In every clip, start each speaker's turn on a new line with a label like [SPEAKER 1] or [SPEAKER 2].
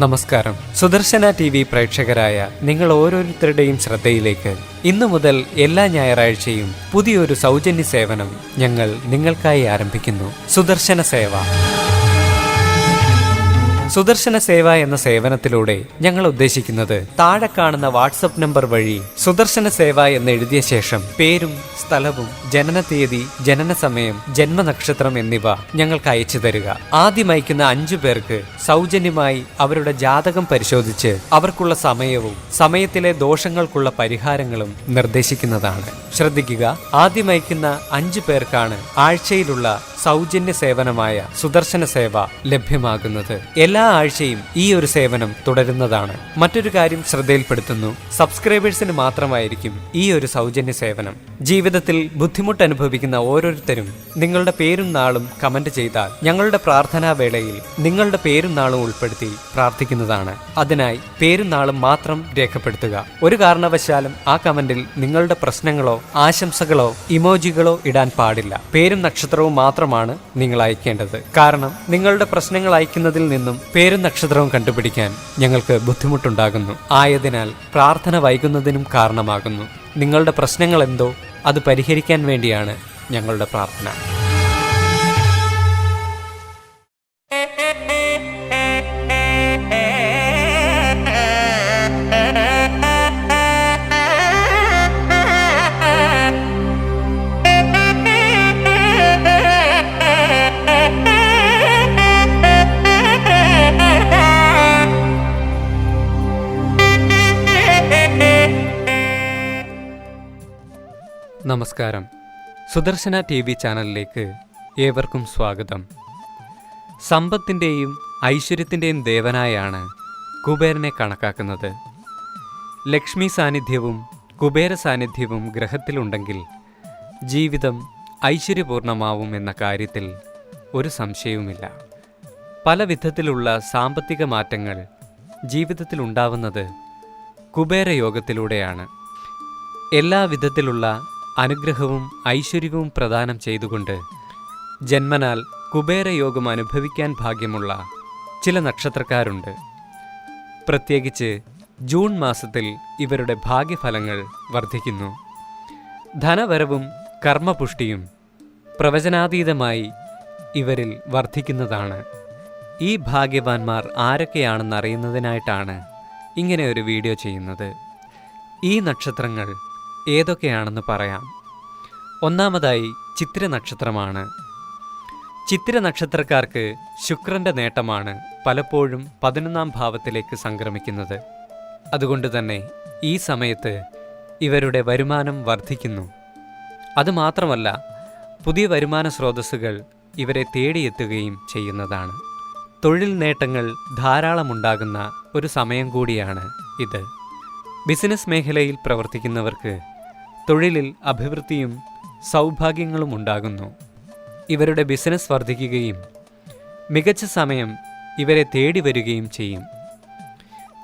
[SPEAKER 1] നമസ്കാരം. Sudarshana T V പ്രേക്ഷകരായ നിങ്ങൾ ഓരോരുത്തരുടെയും ശ്രദ്ധയിലേക്ക് ഇന്നു മുതൽ എല്ലാ ഞായറാഴ്ചയും പുതിയൊരു സൗജന്യ സേവനം ഞങ്ങൾ നിങ്ങൾക്കായി ആരംഭിക്കുന്നു. സുദർശന സേവ. സുദർശന സേവ എന്ന സേവനത്തിലൂടെ ഞങ്ങൾ ഉദ്ദേശിക്കുന്നത് താഴെ കാണുന്ന വാട്സപ്പ് നമ്പർ വഴി സുദർശന സേവ എന്ന് എഴുതിയ ശേഷം പേരും സ്ഥലവും ജനന തീയതി ജനന സമയം ജന്മനക്ഷത്രം എന്നിവ ഞങ്ങൾക്ക് അയച്ചു തരിക. ആദ്യം അയക്കുന്ന അഞ്ചു പേർക്ക് സൗജന്യമായി അവരുടെ ജാതകം പരിശോധിച്ച് അവർക്കുള്ള സമയവും സമയത്തിലെ ദോഷങ്ങൾക്കുള്ള പരിഹാരങ്ങളും നിർദ്ദേശിക്കുന്നതാണ്. ശ്രദ്ധിക്കുക ആദ്യം അയക്കുന്ന അഞ്ചു പേർക്കാണ് ആഴ്ചയിലുള്ള സൗജന്യ സേവനമായ സുദർശന സേവ ലഭ്യമാകുന്നത്. എല്ലാ ആഴ്ചയും ഈ ഒരു സേവനം തുടരുന്നതാണ്. മറ്റൊരു കാര്യം ശ്രദ്ധയിൽപ്പെടുത്തുന്നു. സബ്സ്ക്രൈബേഴ്സിന് മാത്രമായിരിക്കും ഈ ഒരു സൗജന്യ സേവനം. ജീവിതത്തിൽ ബുദ്ധിമുട്ട് അനുഭവിക്കുന്ന ഓരോരുത്തരും നിങ്ങളുടെ പേരും നാളും കമന്റ് ചെയ്താൽ ഞങ്ങളുടെ പ്രാർത്ഥനാ വേളയിൽ നിങ്ങളുടെ പേരും നാളും ഉൾപ്പെടുത്തി പ്രാർത്ഥിക്കുന്നതാണ്. അതിനായി പേരും നാളും മാത്രം രേഖപ്പെടുത്തുക. ഒരു കാരണവശാലും ആ കമന്റിൽ നിങ്ങളുടെ പ്രശ്നങ്ങളോ ആശംസകളോ ഇമോജികളോ ഇടാൻ പാടില്ല. പേരും നക്ഷത്രവും മാത്രമാണ് നിങ്ങൾ അയക്കേണ്ടത്. കാരണം നിങ്ങളുടെ പ്രശ്നങ്ങൾ അയക്കുന്നതിൽ നിന്നും പേരും നക്ഷത്രവും കണ്ടുപിടിക്കാൻ ഞങ്ങൾക്ക് ബുദ്ധിമുട്ടുണ്ടാകുന്നു. ആയതിനാൽ പ്രാർത്ഥന വൈകുന്നതിനും കാരണമാകുന്നു. നിങ്ങളുടെ പ്രശ്നങ്ങൾ എന്തോ അത് പരിഹരിക്കാൻ വേണ്ടിയാണ് ഞങ്ങളുടെ പ്രാർത്ഥന. നമസ്കാരം. സുദർശന ടി വി ചാനലിലേക്ക് ഏവർക്കും സ്വാഗതം. സമ്പത്തിന്റെയും ഐശ്വര്യത്തിന്റെയും ദേവനായാണ് കുബേരനെ കണക്കാക്കുന്നത്. ലക്ഷ്മി സാന്നിധ്യവും കുബേര സാന്നിധ്യവും ഗ്രഹത്തിലുണ്ടെങ്കിൽ ജീവിതം ഐശ്വര്യപൂർണമാവും എന്ന കാര്യത്തിൽ ഒരു സംശയവുമില്ല. പല വിധത്തിലുള്ള സാമ്പത്തിക മാറ്റങ്ങൾ ജീവിതത്തിലുണ്ടാവുന്നത് കുബേരയോഗത്തിലൂടെയാണ് എല്ലാ വിധത്തിലുള്ള അനുഗ്രഹവും ഐശ്വര്യവും പ്രദാനം ചെയ്തുകൊണ്ട് ജന്മനാൽ കുബേരയോഗം അനുഭവിക്കാൻ ഭാഗ്യമുള്ള ചില നക്ഷത്രക്കാരുണ്ട്. പ്രത്യേകിച്ച് ജൂൺ മാസത്തിൽ ഇവരുടെ ഭാഗ്യഫലങ്ങൾ വർദ്ധിക്കുന്നു. ധനവരവും കർമ്മപുഷ്ടിയും പ്രവചനാതീതമായി ഇവരിൽ വർദ്ധിക്കുന്നതാണ്. ഈ ഭാഗ്യവാന്മാർ ആരൊക്കെയാണെന്നറിയുന്നതിനായിട്ടാണ് ഇങ്ങനെ ഒരു വീഡിയോ ചെയ്യുന്നത്. ഈ നക്ഷത്രങ്ങൾ ഏതൊക്കെയാണെന്ന് പറയാം. ഒന്നാമതായി ചിത്ര നക്ഷത്രമാണ് ചിത്തിര നക്ഷത്രക്കാർക്ക് ശുക്രന്റെ നേട്ടമാണ് പലപ്പോഴും പതിനൊന്നാം ഭാവത്തിലേക്ക് സംക്രമിക്കുന്നത്. അതുകൊണ്ട് തന്നെ ഈ സമയത്ത് ഇവരുടെ വരുമാനം വർദ്ധിക്കുന്നു. അതുമാത്രമല്ല പുതിയ വരുമാന സ്രോതസ്സുകൾ ഇവരെ തേടിയെത്തുകയും ചെയ്യുന്നതാണ്. തൊഴിൽ നേട്ടങ്ങൾ ധാരാളമുണ്ടാകുന്ന ഒരു സമയം കൂടിയാണ് ഇത്. ബിസിനസ് മേഖലയിൽ പ്രവർത്തിക്കുന്നവർക്ക് തൊഴിലിൽ അഭിവൃദ്ധിയും സൗഭാഗ്യങ്ങളും ഉണ്ടാകുന്നു. ഇവരുടെ ബിസിനസ് വർദ്ധിക്കുകയും മികച്ച സമയം ഇവരെ തേടി വരികയും ചെയ്യും.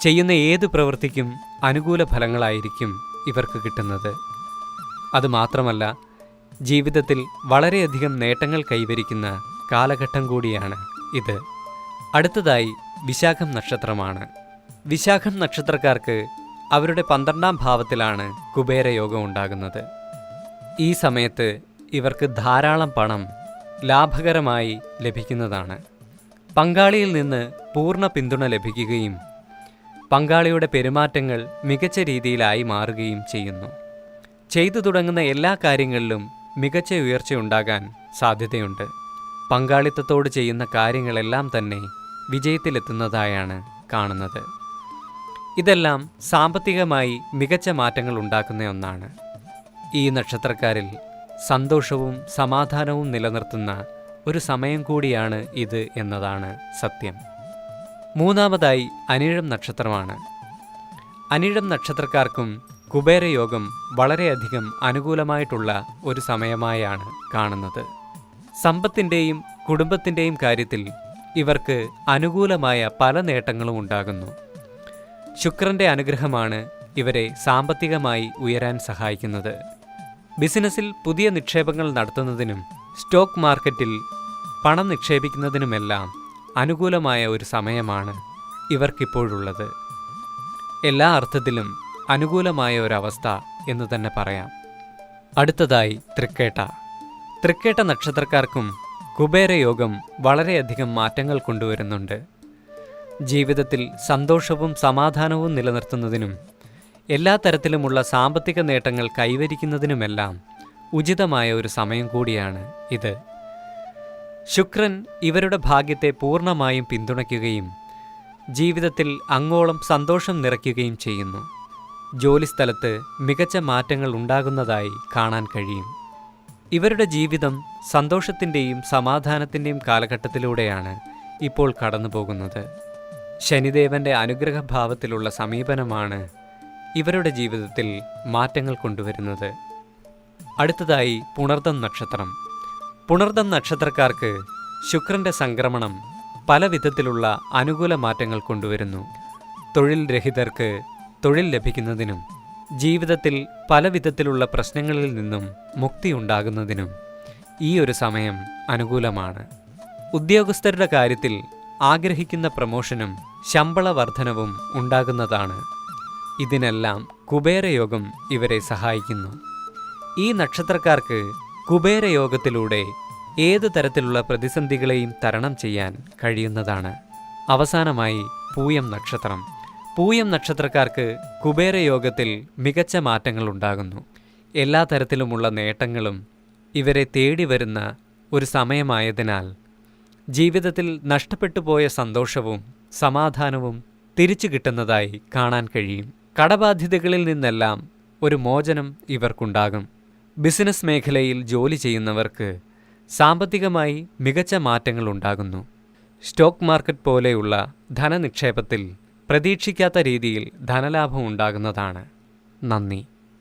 [SPEAKER 1] ചെയ്യുന്ന ഏത് പ്രവൃത്തിക്കും അനുകൂല ഫലങ്ങളായിരിക്കും ഇവർക്ക് കിട്ടുന്നത്. അതുമാത്രമല്ല ജീവിതത്തിൽ വളരെയധികം നേട്ടങ്ങൾ കൈവരിക്കുന്ന കാലഘട്ടം കൂടിയാണ് ഇത്. അടുത്തതായി വിശാഖം നക്ഷത്രമാണ്. വിശാഖം നക്ഷത്രക്കാർക്ക് അവരുടെ പന്ത്രണ്ടാം ഭാവത്തിലാണ് കുബേരയോഗം ഉണ്ടാകുന്നത് ഈ സമയത്ത് ഇവർക്ക് ധാരാളം പണം ലാഭകരമായി ലഭിക്കുന്നതാണ്. പങ്കാളിയിൽ നിന്ന് പൂർണ പിന്തുണ ലഭിക്കുകയും പങ്കാളിയുടെ പെരുമാറ്റങ്ങൾ മികച്ച രീതിയിലായി മാറുകയും ചെയ്യുന്നു. ചെയ്തു തുടങ്ങുന്ന എല്ലാ കാര്യങ്ങളിലും മികച്ച ഉയർച്ചയുണ്ടാകാൻ സാധ്യതയുണ്ട്. പങ്കാളിത്തത്തോട് ചെയ്യുന്ന കാര്യങ്ങളെല്ലാം തന്നെ വിജയത്തിലെത്തുന്നതായാണ് കാണുന്നത്. ഇതെല്ലാം സാമ്പത്തികമായി മികച്ച മാറ്റങ്ങൾ ഉണ്ടാക്കുന്ന ഒന്നാണ്. ഈ നക്ഷത്രക്കാരിൽ സന്തോഷവും സമാധാനവും നിലനിർത്തുന്ന ഒരു സമയം കൂടിയാണ് ഇത് എന്നതാണ് സത്യം. മൂന്നാമതായി അനിഴം നക്ഷത്രമാണ്. അനിഴം നക്ഷത്രക്കാർക്കും കുബേരയോഗം വളരെയധികം അനുകൂലമായിട്ടുള്ള ഒരു സമയമായാണ് കാണുന്നത്. സമ്പത്തിന്റെയും കുടുംബത്തിന്റെയും കാര്യത്തിൽ ഇവർക്ക് അനുകൂലമായ പല നേട്ടങ്ങളും ഉണ്ടാകുന്നു. ശുക്രന്റെ അനുഗ്രഹമാണ് ഇവരെ സാമ്പത്തികമായി ഉയരാൻ സഹായിക്കുന്നത്. ബിസിനസ്സിൽ പുതിയ നിക്ഷേപങ്ങൾ നടത്തുന്നതിനും സ്റ്റോക്ക് മാർക്കറ്റിൽ പണം നിക്ഷേപിക്കുന്നതിനുമെല്ലാം അനുകൂലമായ ഒരു സമയമാണ് ഇവർക്കിപ്പോഴുള്ളത്. എല്ലാ അർത്ഥത്തിലും അനുകൂലമായ ഒരവസ്ഥ എന്ന് തന്നെ പറയാം. അടുത്തതായി തൃക്കേട്ട. തൃക്കേട്ട നക്ഷത്രക്കാർക്കും കുബേരയോഗം വളരെയധികം മാറ്റങ്ങൾ കൊണ്ടുവരുന്നുണ്ട്. ജീവിതത്തിൽ സന്തോഷവും സമാധാനവും നിലനിർത്തുന്നതിനും എല്ലാ തരത്തിലുമുള്ള സാമ്പത്തിക നേട്ടങ്ങൾ കൈവരിക്കുന്നതിനുമെല്ലാം ഉചിതമായ ഒരു സമയം കൂടിയാണ് ഇത്. ശുക്രൻ ഇവരുടെ ഭാഗ്യത്തെ പൂർണമായും പിന്തുണയ്ക്കുകയും ജീവിതത്തിൽ അങ്ങോളം സന്തോഷം നിറയ്ക്കുകയും ചെയ്യുന്നു. ജോലിസ്ഥലത്ത് മികച്ച മാറ്റങ്ങൾ ഉണ്ടാകുന്നതായി കാണാൻ കഴിയും. ഇവരുടെ ജീവിതം സന്തോഷത്തിന്റെയും സമാധാനത്തിന്റെയും കാലഘട്ടത്തിലൂടെയാണ് ഇപ്പോൾ കടന്നു പോകുന്നത് ശനിദേവന്റെ അനുഗ്രഹഭാവത്തിലുള്ള സമീപനമാണ് ഇവരുടെ ജീവിതത്തിൽ മാറ്റങ്ങൾ കൊണ്ടുവരുന്നത്. അടുത്തതായി പുണർദം നക്ഷത്രം. പുണർദം നക്ഷത്രക്കാർക്ക് ശുക്രന്റെ സംക്രമണം പല വിധത്തിലുള്ള അനുകൂല മാറ്റങ്ങൾ കൊണ്ടുവരുന്നു. തൊഴിൽ രഹിതർക്ക് തൊഴിൽ ലഭിക്കുന്നതിനും ജീവിതത്തിൽ പല വിധത്തിലുള്ള പ്രശ്നങ്ങളിൽ നിന്നും മുക്തി ഉണ്ടാകുന്നതിനും ഈ ഒരു സമയം അനുകൂലമാണ്. ഉദ്യോഗസ്ഥരുടെ കാര്യത്തിൽ ആഗ്രഹിക്കുന്ന പ്രമോഷനും ശമ്പള വർധനവും ഉണ്ടാകുന്നതാണ്. ഇതിനെല്ലാം കുബേരയോഗം ഇവരെ സഹായിക്കുന്നു. ഈ നക്ഷത്രക്കാർക്ക് കുബേരയോഗത്തിലൂടെ ഏത് തരത്തിലുള്ള പ്രതിസന്ധികളെയും തരണം ചെയ്യാൻ കഴിയുന്നതാണ്. അവസാനമായി പൂയം നക്ഷത്രം. പൂയം നക്ഷത്രക്കാർക്ക് കുബേരയോഗത്തിൽ മികച്ച മാറ്റങ്ങൾ ഉണ്ടാകുന്നു. എല്ലാ തരത്തിലുമുള്ള നേട്ടങ്ങളും ഇവരെ തേടി വരുന്ന ഒരു സമയമായതിനാൽ ജീവിതത്തിൽ നഷ്ടപ്പെട്ടുപോയ സന്തോഷവും സമാധാനവും തിരിച്ചു കിട്ടുന്നതായി കാണാൻ കഴിയും. കടബാധ്യതകളിൽ നിന്നെല്ലാം ഒരു മോചനം ഇവർക്കുണ്ടാകും. ബിസിനസ് മേഖലയിൽ ജോലി ചെയ്യുന്നവർക്ക് സാമ്പത്തികമായി മികച്ച മാറ്റങ്ങൾ ഉണ്ടാകുന്നു. സ്റ്റോക്ക് മാർക്കറ്റ് പോലെയുള്ള ധനനിക്ഷേപത്തിൽ പ്രതീക്ഷിക്കാത്ത രീതിയിൽ ധനലാഭം ഉണ്ടാകുന്നതാണ്. നന്ദി.